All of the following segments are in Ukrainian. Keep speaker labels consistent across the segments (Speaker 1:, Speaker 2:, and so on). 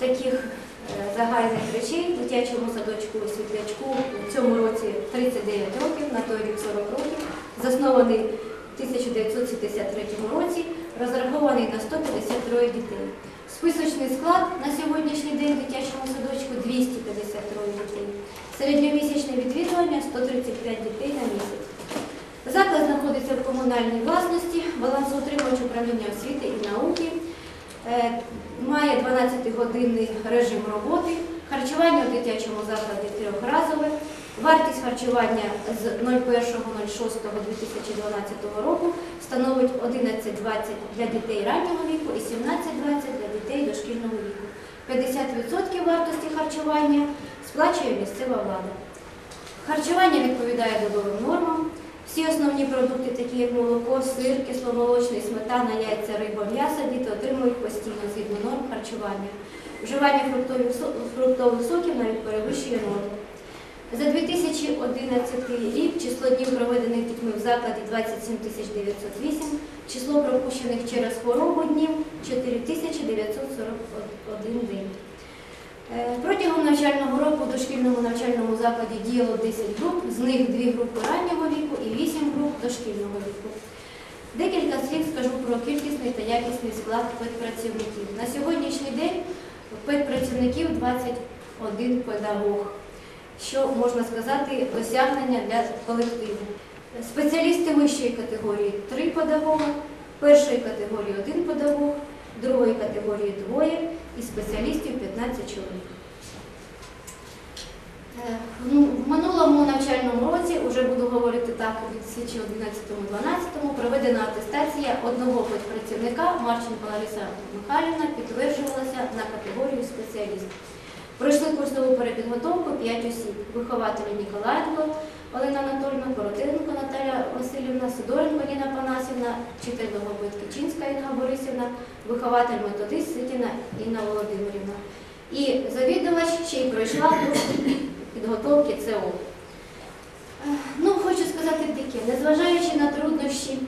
Speaker 1: таких е, загальних речей в дитячому садочку у Світлячку в цьому році 39 років, на той рік 40 років, заснований в 1973 році, розрахований на 153 дітей. Списочний склад на сьогоднішній день в дитячому садочку 253 дітей. Середньомісячне відвідування 135 дітей на місяць. Заклад знаходиться в комунальній власності, балансоутримувач управління освіти і науки, Е, має 12-годинний режим роботи, харчування в дитячому закладі трьохразове, вартість харчування з 01.06.2012 року становить 11,20 для дітей раннього віку і 17,20 для дітей дошкільного віку. 50% вартості харчування сплачує місцева влада. Харчування відповідає добовим нормам. Всі основні продукти, такі як молоко, сир, кисломолочний, сметана, яйця, риба, м'ясо, діти отримують постійно харчування. Вживання фруктових, со- соків навіть перевищує норму. За 2011 рік число днів, проведених дітьми в закладі 27 908, число пропущених через хворобу днів 4 941 день. Е, Протягом навчального року в дошкільному навчальному закладі діяло 10 груп, з них 2 групи раннього віку і 8 груп дошкільного віку. Декілька слів скажу про кількісний та якісний склад педпрацівників. На сьогоднішній день педпрацівників 21 педагог, що можна сказати досягнення для колективу. Спеціалісти вищої категорії 3 педагоги, першої категорії 1 педагог, другої категорії двоє і спеціалістів 15 чоловік. Е, ну, В минулому навчальному році, вже буду говорити так, від 2011-2012, проведена атестація одного працівника Марченко Лариса Михайлівна підтверджувалася на категорію спеціаліст. Пройшли курсову перепідготовку 5 осіб. Вихователі Ніколаєнко Олена Анатольовна, Коротенко Наталя Васильівна, Сидоренко Ніна Панасівна, вчитель логопед Кичинська Інга Борисівна, вихователь методист Ситіна Інна Володимирівна. І завідувач ще й пройшла курс підготовки ЦО. Е, Ну, хочу сказати таке, незважаючи на труднощі,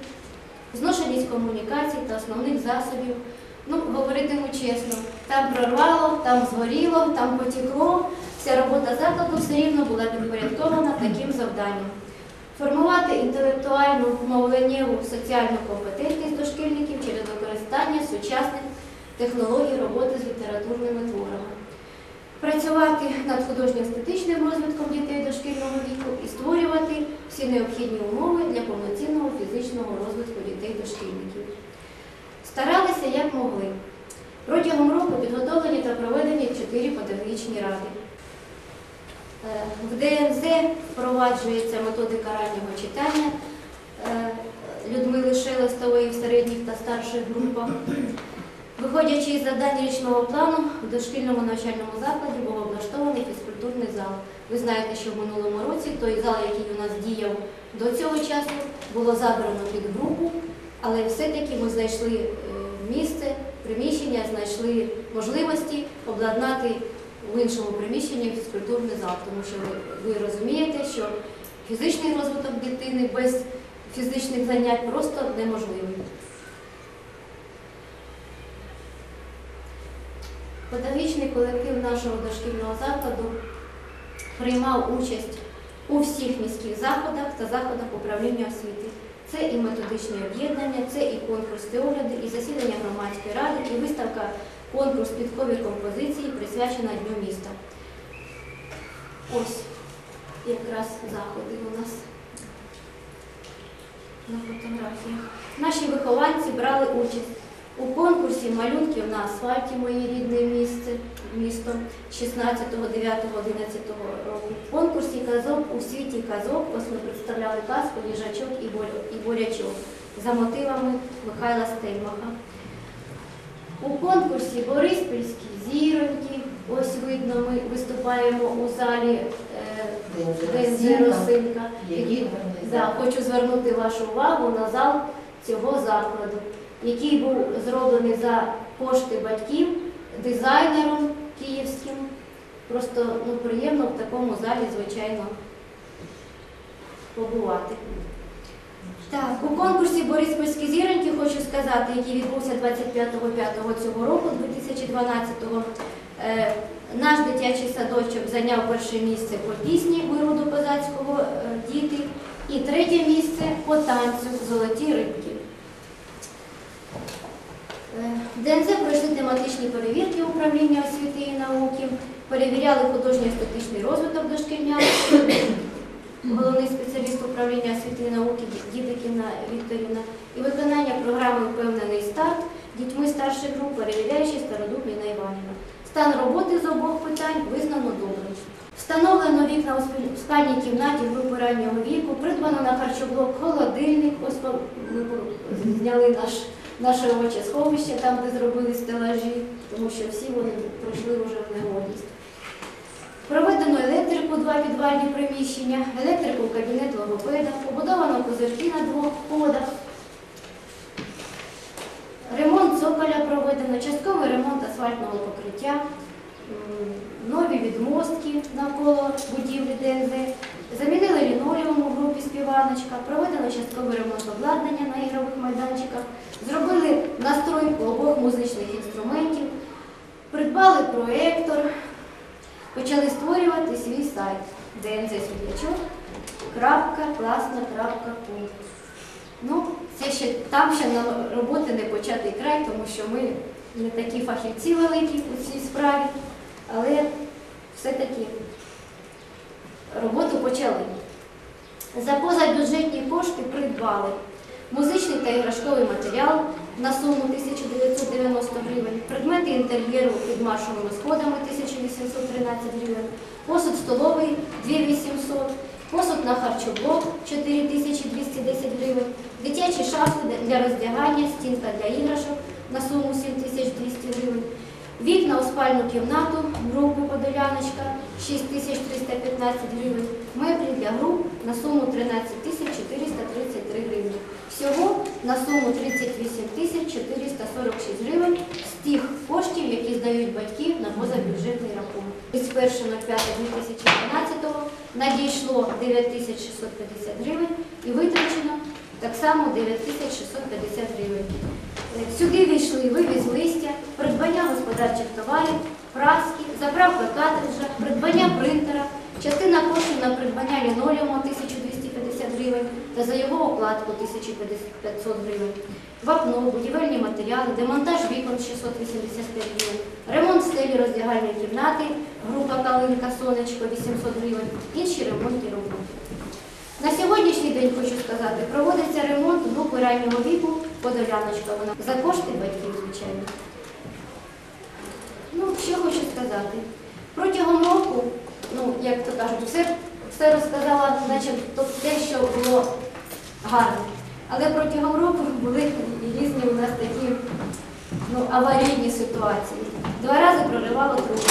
Speaker 1: зношеність комунікацій та основних засобів, ну, говоритиму чесно, там прорвало, там згоріло, там потекло, вся робота закладу все рівно була підпорядкована таким завданням. Формувати інтелектуальну, мовленнєву, соціальну компетентність дошкільників через використання сучасних технологій роботи з літературними творами працювати над художньо-естетичним розвитком дітей дошкільного віку і створювати всі необхідні умови для повноцінного фізичного розвитку дітей дошкільників. Старалися як могли. Протягом року підготовлені та проведені чотири педагогічні ради. Е, В ДНЗ впроваджується методика раннього читання е, Людмили Шелестової в середніх та старших групах. Виходячи із завдань річного плану, в дошкільному навчальному закладі був облаштований фізкультурний зал. Ви знаєте, що в минулому році той зал, який у нас діяв до цього часу, було забрано під групу, але все-таки ми знайшли е, місце, приміщення, знайшли можливості обладнати в іншому приміщенні фізкультурний зал, тому що ви, ви розумієте, що фізичний розвиток дитини без фізичних занять просто неможливий. Педагогічний колектив нашого дошкільного закладу приймав участь у всіх міських заходах та заходах управління освіти. Це і методичні об'єднання, це і конкурсні огляди, і засідання громадської ради, і виставка конкурс підкові композиції, присвячена Дню міста. Ось якраз заходи у нас на фотографіях. Наші вихованці брали участь у конкурсі малюнків на асфальті Моє рідне місце, місто 16, 9, 11 року. В конкурсі казок у світі казок ось ми представляли казку Їжачок і Борячок за мотивами Михайла Стельмаха. У конкурсі Бориспільські зіроньки, ось видно, ми виступаємо у залі е, Росинка. Да, хочу звернути вашу увагу на зал цього закладу, який був зроблений за кошти батьків дизайнером київським. Просто ну, приємно в такому залі, звичайно, побувати. Так, у конкурсі Бориспільські зіроньки хочу сказати, який відбувся 25.05 цього року, 2012-го, Е, Наш дитячий садочок зайняв перше місце по пісні вироду козацького е, діти і третє місце по танцю Золоті рибки. Е, В ДНЗ пройшли тематичні перевірки управління освіти і науки, перевіряли художньо естетичний розвиток дошкільнятства, головний спеціаліст управління освіти і науки Дідикіна Вікторівна і виконання програми Впевнений старт дітьми старших груп, перевіряючи Стародуб Ліна Іванівна. Стан роботи з обох питань визнано добрим. Встановлено вікна у спальній кімнаті групи раннього віку, придбано на харчоблок холодильник. Зняли наш, наше робоче сховище, там, де зробили стелажі, тому що всі вони пройшли вже в негодність. Проведено електрику два підвальні приміщення, електрику в кабінет логопеда, побудовано козирки на двох ходах. Ремонт цоколя проведено, частковий ремонт асфальтного покриття, нові відмостки навколо будівлі ДНЗ, замінили лінолеум у групі співаночка, проведено частковий ремонт обладнання на ігрових майданчиках, зробили настройку обох музичних інструментів, придбали проектор, почали створювати свій сайт dnzsвітлячок.класна.ком. Ну, це ще там ще нам роботи не початий край, тому що ми не такі фахівці великі у цій справі, але все-таки роботу почали. За позабюджетні кошти придбали музичний та іграшковий матеріал на суму 1990 гривень, предмети інтер'єру під маршовими сходами 1813 гривень, посуд столовий 2800, посуд на харчоблок 4210 гривень, дитячі шафи для роздягання, стінка для іграшок на суму 7200 гривень, вікна у спальну кімнату групи Подоляночка 6315 гривень, меблі для груп на суму 13 433 гривні. Всього на суму 38 446 гривень з тих коштів, які здають батьки на позабюджетний рахунок. З 1.05.2012 надійшло 9650 гривень і витрачено так само 9650 гривень. Сюди війшли вивіз листя, придбання господарчих товарів, праски, заправка картриджа, придбання принтера, частина коштів на придбання лінолеуму 1250 гривень та за його окладку 1500 гривень, вапно, будівельні матеріали, демонтаж вікон 685 гривень, ремонт стелі роздягальної кімнати, група Калинка Сонечко 800 гривень, інші ремонтні роботи. На сьогоднішній день хочу сказати, проводиться ремонт групи раннього віку Подоляночка. Вона за кошти батьків, звичайно. Ну, що хочу сказати. Протягом року, ну, як то кажуть, все, все розказала, значить, то те, що було гарне. Але протягом року були різні у нас такі ну, аварійні ситуації. Два рази проривало труби.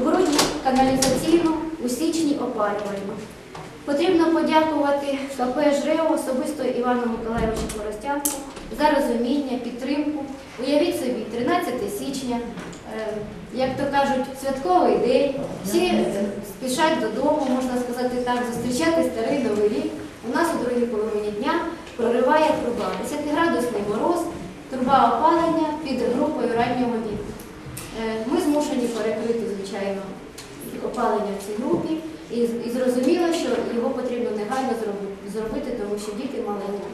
Speaker 1: У грудні каналізаційну, у січні опалювальну. Потрібно подякувати КП ЖРЕО, особисто Івану Миколаївичу Коростянку за розуміння, підтримку. Уявіть собі, 13 січня, е, як то кажуть, святковий день, всі спішать додому, можна сказати так, зустрічати старий новий рік. У нас у другій половині дня прориває труба. 10-градусний мороз, труба опалення під групою раннього віку. Е, Ми змушені перекрити, звичайно, опалення в цій групі. І зрозуміло, що його потрібно негайно зробити, зробити, тому що діти маленькі.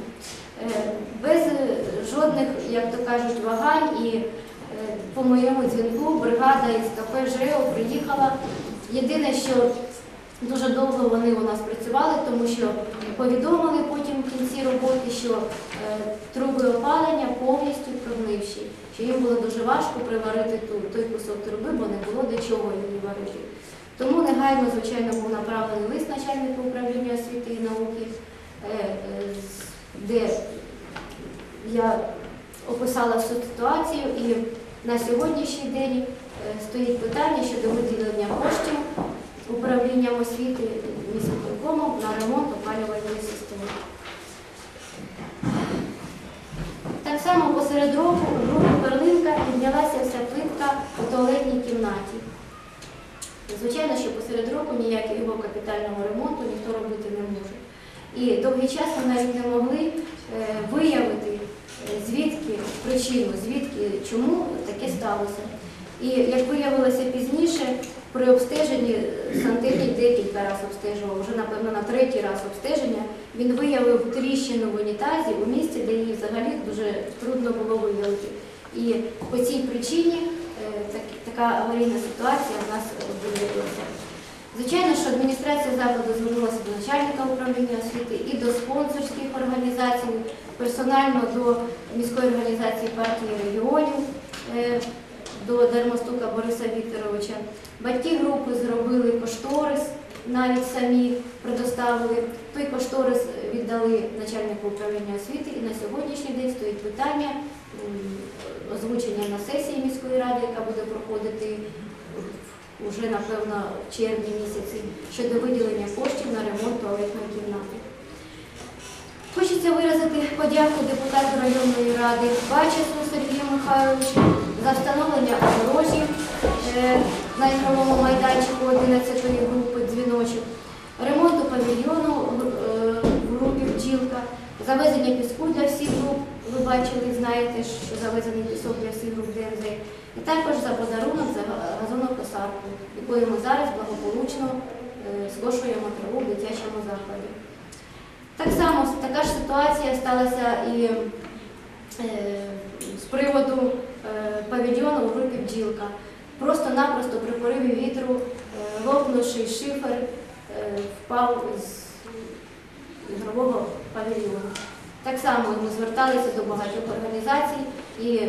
Speaker 1: Е, Без жодних, як то кажуть, вагань і е, по моєму дзвінку бригада із КП ЖЕО приїхала. Єдине, що дуже довго вони у нас працювали, тому що повідомили потім в кінці роботи, що е, труби опалення повністю прогнивші, що їм було дуже важко приварити той кусок труби, бо не було до чого її варити. Тому негайно, звичайно, був направлений лист начальника управління освіти і науки, е, е, з- де я описала всю ситуацію і на сьогоднішній день е, стоїть питання щодо виділення коштів управлінням освіти міськвиконкомом на ремонт опалювальної системи. Так само посеред року у групі Перлинка піднялася вся плитка у туалетній кімнаті. Звичайно, що посеред року ніякого капітального ремонту ніхто робити не може. І довгий час ми навіть не могли е, виявити, звідки причину, звідки, чому таке сталося. І як виявилося пізніше, при обстеженні сантехнік декілька разів обстежував, вже напевно на третій раз обстеження, він виявив тріщину в унітазі у місці, де її взагалі дуже трудно було виявити. І по цій причині е, так- така аварійна ситуація в нас виявилася. Звичайно, що адміністрація закладу звернулася до начальника управління освіти і до спонсорських організацій, персонально до міської організації партії регіонів, е, до Дермостука Бориса Вікторовича. Батьки групи зробили кошторис, навіть самі предоставили. Той кошторис віддали начальнику управління освіти, і на сьогоднішній день стоїть питання озвучення на сесії міської ради, яка буде проходити вже, напевно, в червні місяці щодо виділення коштів на ремонт туалетної кімнати. Хочеться виразити подяку депутату районної ради Бачесу Сергію Михайловичу за встановлення огорожі е, на ігровому майданчику 11-ї групи дзвіночок, ремонту павільйону е, в групі Бджілка, завезення піску для всіх груп. Ви бачили, знаєте, що завезений пісок для всіх груп ДНЗ. І також за подарунок за газонокосарку, якою ми зараз благополучно е, скошуємо траву в дитячому закладі. Так само така ж ситуація сталася і е, з приводу е, павільйону у групі бджілка. Просто-напросто при пориві вітру, е, лопнувший шифер, е, впав з ігрового павільйону. Так само ми зверталися до багатьох організацій і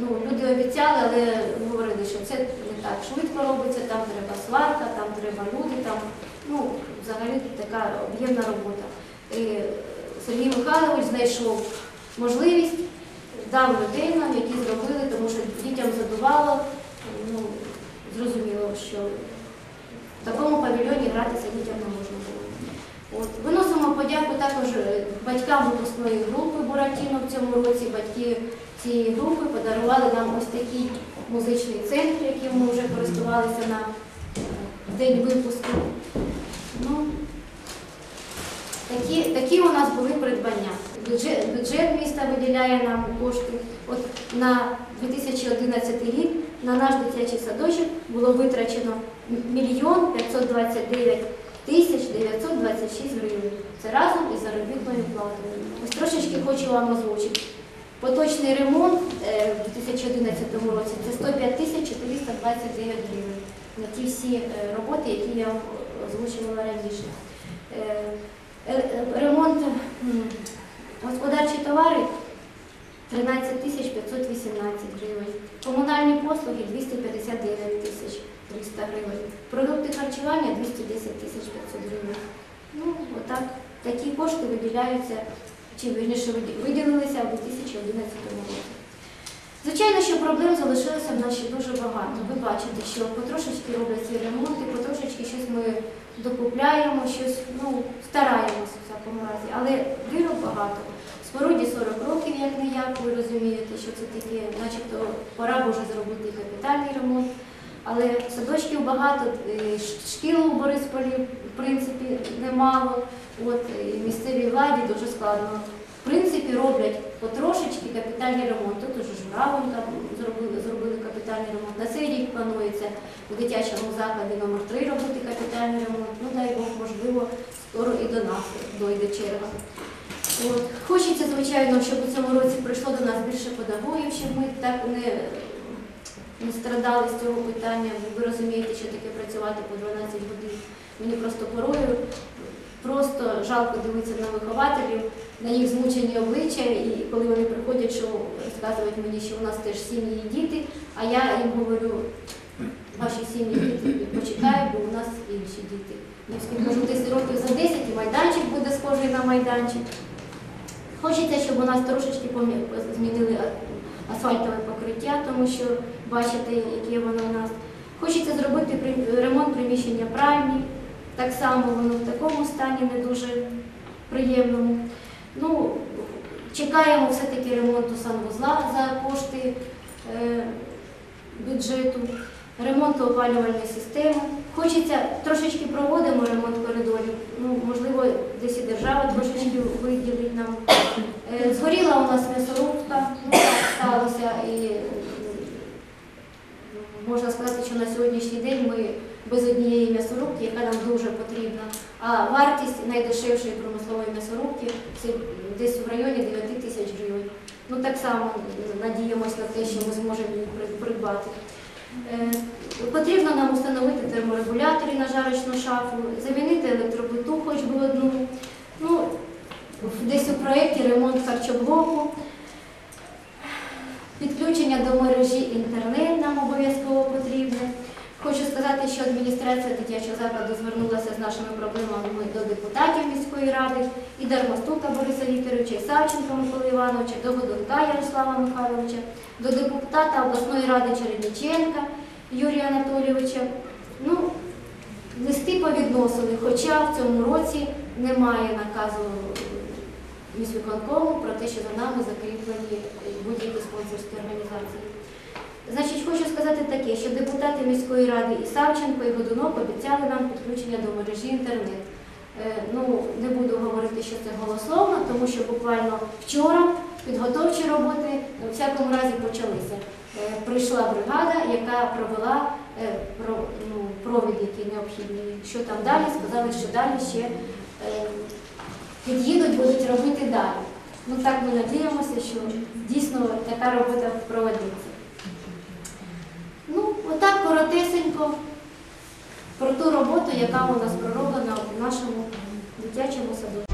Speaker 1: ну, люди обіцяли, але говорили, що це не так швидко робиться, там треба сварка, там треба люди, там ну, взагалі така об'ємна робота. І Сергій Михайлович знайшов можливість, дав людей нам, які зробили, тому що дітям задувало, ну, зрозуміло, що в такому павільйоні гратися дітям не можна було. От. Виносимо подяку також батькам випускної групи Буратіно в цьому році. Батьки цієї групи подарували нам ось такий музичний центр, яким ми вже користувалися на е, день випуску. Ну, такі, такі у нас були придбання. Бюджет, бюджет міста виділяє нам кошти. От на 2011 рік на наш дитячий садочок було витрачено мільйон 529 тисяч 926 гривень. Це разом із заробітною платою. Ось трошечки хочу вам озвучити. Поточний ремонт е, в 2011 році це 105 тисяч 429 гривень на ті всі е, роботи, які я озвучувала раніше. Е, Ремонт господарчі товари 13 тисяч 518 гривень. Комунальні послуги 259 тисяч 300 гривень. Продукти харчування 210 тисяч 500 гривень. Ну, отак, такі кошти виділяються, чи вірніше виділилися в 2011 році. Звичайно, що проблем залишилося в нас ще дуже багато. Ви бачите, що потрошечки роблять ці ремонти, потрошечки щось ми докупляємо, щось ну, стараємося в всякому разі. Але дирок багато. Споруді 40 років, як не як, ви розумієте, що це таке, начебто пора вже зробити капітальний ремонт. Але садочків багато, е, шкіл у Борисполі, в принципі, немало. От і місцевій владі дуже складно. В принципі, роблять потрошечки капітальний ремонт. Тут уже Журавонька зробили, зробили капітальний ремонт. На цей рік планується у дитячому закладі номер 3 робити капітальний ремонт. Ну, дай Бог, можливо, скоро і до нас дойде черга. От. Хочеться, звичайно, щоб у цьому році прийшло до нас більше педагогів, щоб ми так не, не страдали з цього питання. Ви розумієте, що таке працювати по 12 годин. Мені просто порою просто жалко дивитися на вихователів, на їх змучені обличчя, і коли вони приходять, що розказують мені, що у нас теж сім'ї і діти, а я їм говорю, ваші сім'ї діти почекають, бо у нас інші діти. Я всім кажу, десь років за 10 і майданчик буде схожий на майданчик. Хочеться, щоб у нас трошечки змінили асфальтове покриття, тому що бачите, яке воно у нас. Хочеться зробити ремонт приміщення пральні. Так само воно в такому стані не дуже приємному. Ну, чекаємо все-таки ремонту санвузла за кошти е, бюджету, ремонту опалювальної системи. Хочеться, трошечки проводимо ремонт коридорів. Ну, можливо, десь і держава трошечки виділить нам. Е, Згоріла у нас м'ясорубка, ну сталося і можна сказати, що на сьогоднішній день ми без однієї м'ясорубки, яка нам дуже потрібна, а вартість найдешевшої промислової м'ясорубки це десь в районі 9 тисяч гривень. Ну так само надіємося на те, що ми зможемо її придбати. Е, потрібно нам встановити терморегулятори на жарочну шафу, замінити електроплиту хоч би одну. Ну, Десь у проєкті ремонт харчоблоку. Підключення до мережі інтернет нам обов'язково потрібне. Хочу сказати, що адміністрація дитячого закладу звернулася з нашими проблемами до депутатів міської ради і Дармастука Бориса Вікторовича, і Савченка Миколи Івановича, до Годунка Ярослава Михайловича, до депутата обласної ради Чередниченка Юрія Анатолійовича. Ну, листи повідносили, хоча в цьому році немає наказу міськвиконкому про те, що за нами закріплені будь-які спонсорські організації. Значить, хочу сказати таке, що депутати міської ради і Савченко, і Годунок обіцяли нам підключення до мережі інтернет. Е, Ну, не буду говорити, що це голословно, тому що буквально вчора підготовчі роботи у всякому разі почалися. Е, Прийшла бригада, яка провела е, ну, провід, які необхідні. Що там далі, сказали, що далі ще під'їдуть, будуть робити далі. Ну так ми надіємося, що дійсно така робота проведеться. Ну, отак коротесенько про ту роботу, яка у нас пророблена у нашому дитячому садочку.